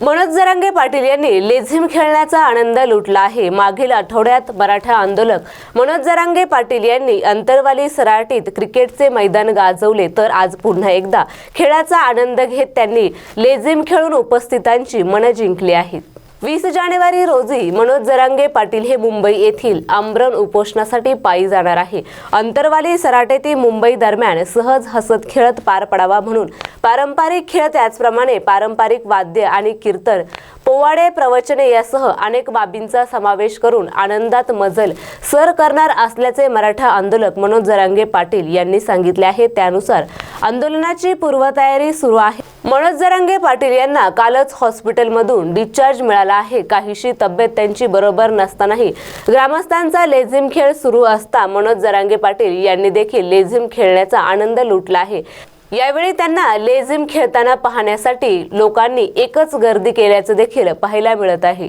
मनोज जरांगे पाटील यांनी लेझिम खेळण्याचा आनंद लुटला आहे. मागील आठवड्यात मराठा आंदोलक मनोज जरांगे पाटील यांनी अंतरवाली सराटीत क्रिकेटचे मैदान गाजवले तर आज पुन्हा एकदा खेळाचा आनंद घेत त्यांनी लेझिम खेळून उपस्थितांची मनं जिंकली आहेत. वीस जानेवारी रोजी मनोज जरांगे पाटील हे मुंबई येथील आमरण उपोषणासाठी पायी जाणार आहे. अंतरवाली सराटे ते मुंबई दरम्यान सहज हसत खेळत पार पडावा म्हणून पारंपरिक खेळ त्याचप्रमाणे पारंपरिक वाद्य आणि कीर्तन पोवाडे प्रवचने यासह अनेक बाबींचा समावेश करून आनंदात मजल सर करणार असल्याचे मराठा आंदोलक मनोज जरांगे पाटील यांनी सांगितले आहे. त्यानुसार आंदोलनाची पूर्वतयारी सुरू आहे. मनोज जरांगे पाटील यांना कालच हॉस्पिटलमधून डिस्चार्ज मिळाला आहे. काहीशी तब्येत त्यांची बरोबर नसतानाही ग्रामस्थांचा लेझिम खेळ सुरू असता मनोज जरांगे पाटील यांनी देखील लेझिम खेळण्याचा आनंद लुटला आहे. यावेळी त्यांना लेझिम खेळताना पाहण्यासाठी लोकांनी एकच गर्दी केल्याचं देखील पाहायला मिळत आहे.